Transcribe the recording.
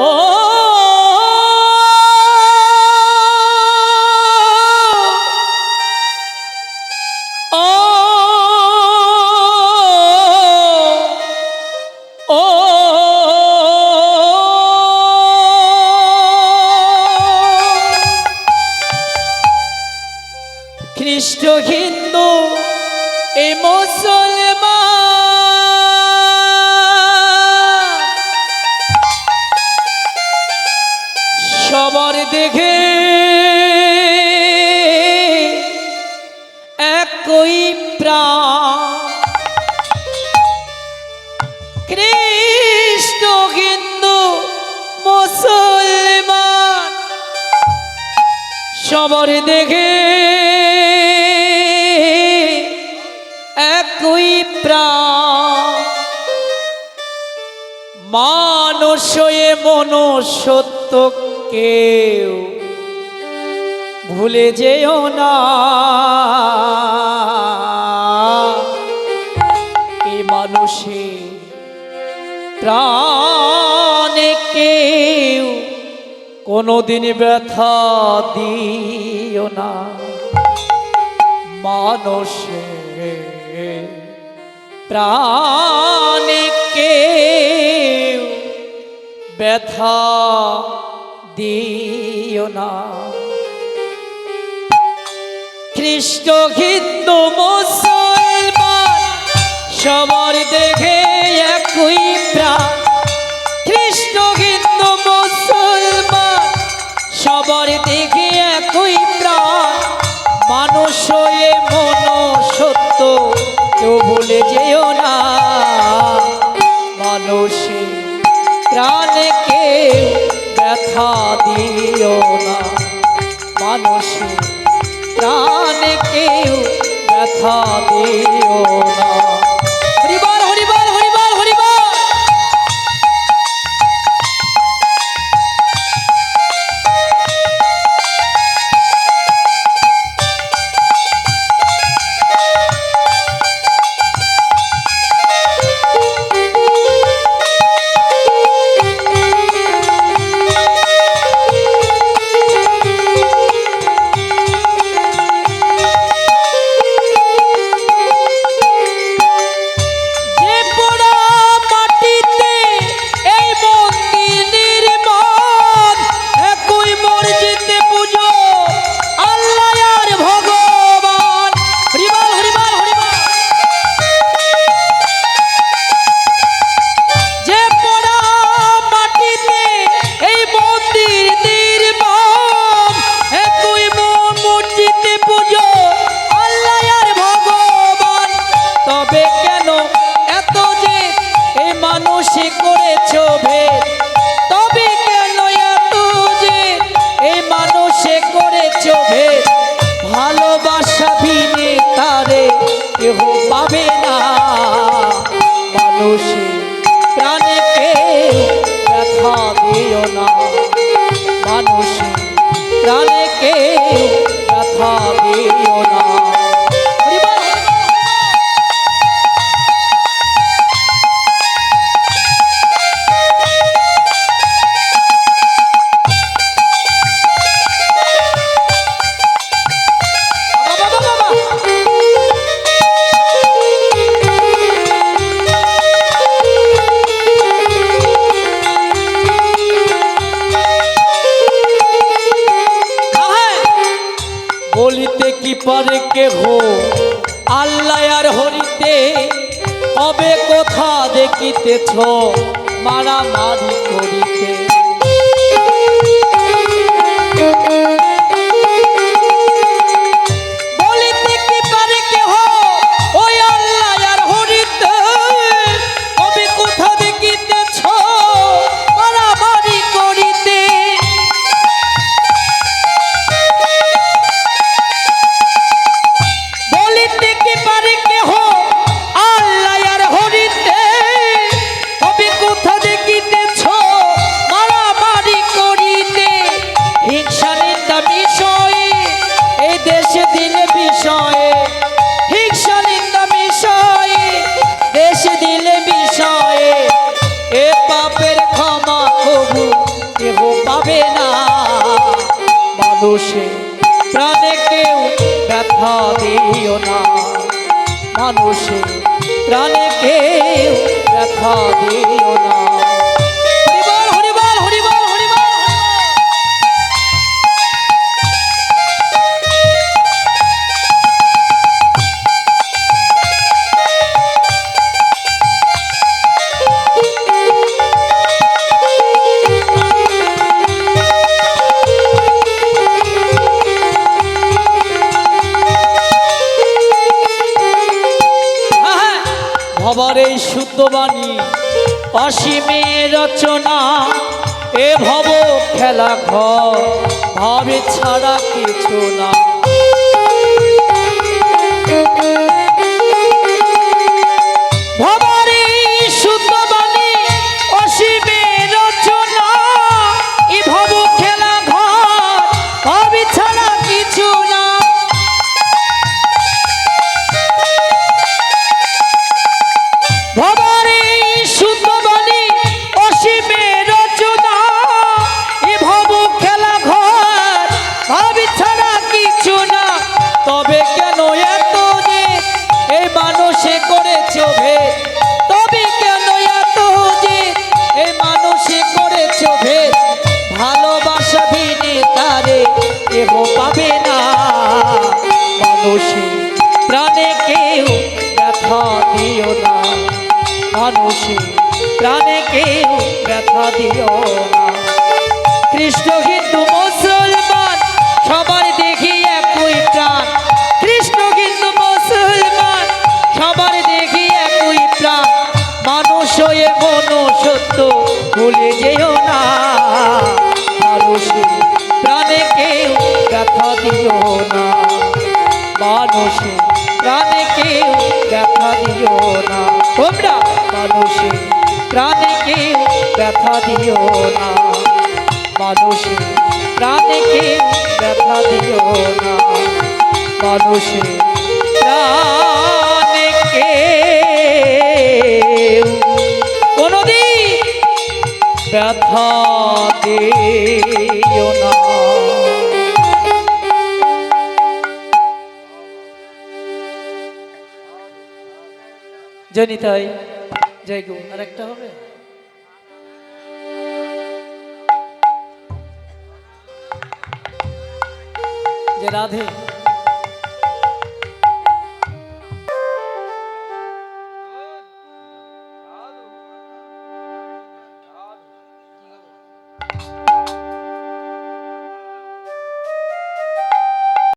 ও খ্রিস্ট হিন্দু এই মুসলমান সবার দেখে একই খ্রিস্ট হিন্দু মুসলমান সবার দেখে একই প্রাণ। মানুষ মনুষ্যত্ব কেউ ভুলে যেও না। এই মানুষে প্রাণে কেউ কোনোদিন ব্যথা দিও না। মানুষে প্রাণে কেউ ব্যথা দিও না। খ্রিস্ট, হিন্দু, মুসলমান, সবার দেখে একই প্রাণ। খ্রিস্ট, হিন্দু, মুসলমান, সবার দেখে একই প্রাণ। মানুষ হয়ে ব্যথা দিও না। মানুষে প্রাণ কেউ ব্যথা দিও না। বলিতে কি পারে কেহ? আল্লাহ আর হরিতে হবে কোথা দেখিতেছ মারামারি করিতে। মানুষে প্রাণে কেউ ব্যথা দিও না। মানুষে প্রাণে কেউ ব্যথা দিও না। ভবার এই শুদ্ধ বাণী অসীমে রচনা এ ভব খেলা ঘর ভাবে ছাড়া কিছু না। পাবে না। মানুষে প্রাণে কেউ ব্যথা দিও না। মানুষে প্রাণে কেউ ব্যথা দিও না। কৃষ্ণ হিন্দু মুসলমান সবার দেখি দিও না। মানুষে প্রাণে কেউ ব্যথা দিও না। তোমরা মানুষে প্রাণে কেউ ব্যথা দিও না। মানুষে প্রাণে কেউ ব্যথা দিও না। মানুষে প্রাণে কেউ কোনদিন ব্যথা জনিতাই জয় গো। আর একটা হবে? যে রাধে।